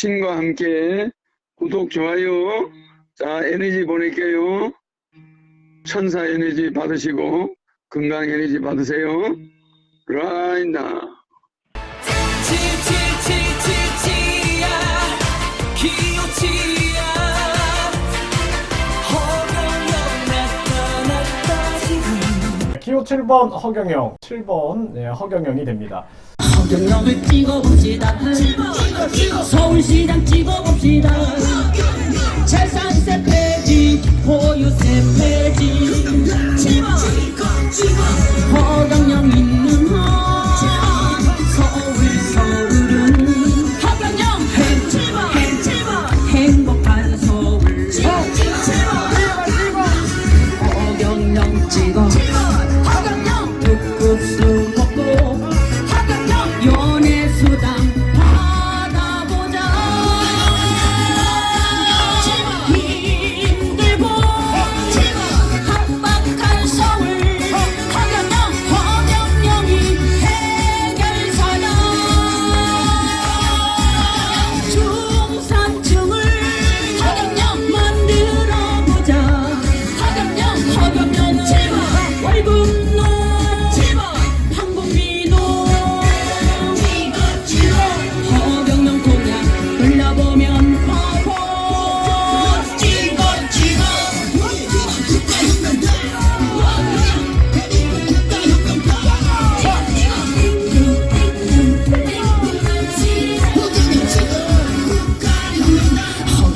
신과 함께 구독, 좋아요. 자, 에너지 보낼게요. 천사 에너지 받으시고 건강 에너지 받으세요. 지금 기호 7번 허경영, 7번 네, 허경영이 됩니다. 허경영을 찍어봅시다. 서울시장 찍어봅시다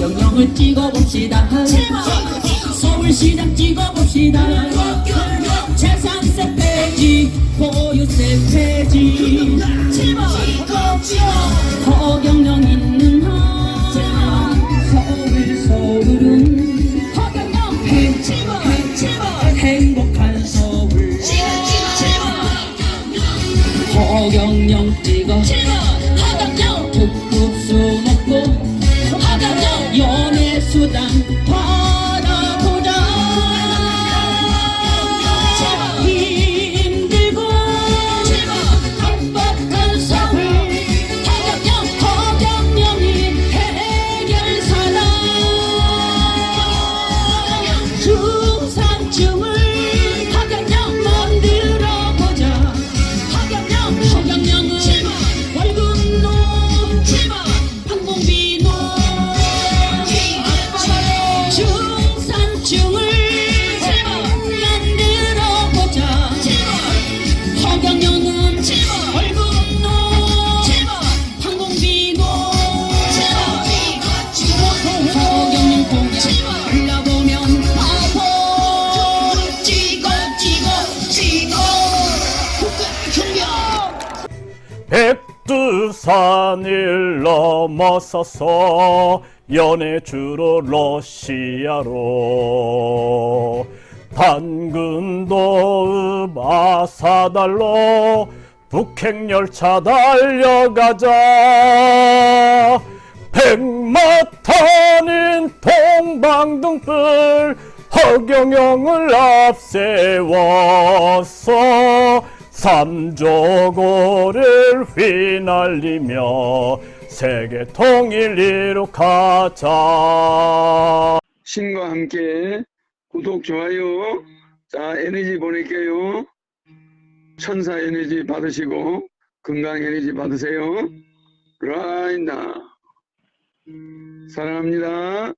허경영을 찍어봅시다. 서울시장 찍어봅시다. 재산세 폐지 보유세 폐지. 허경영 있는 한 서울 서울은 허경영 행복한 서울. 허경영 찍어 백두산을 넘어서서 연해주로 러시아로. 단근도 마사달로 북행열차 달려가자. 백마탄인 동방등불 허경영을 앞세워서 삼조고를 휘날리며 세계 통일 이룩하자. 신과 함께 구독, 좋아요. 자, 에너지 보낼게요. 천사 에너지 받으시고 건강 에너지 받으세요. 라이나. 사랑합니다.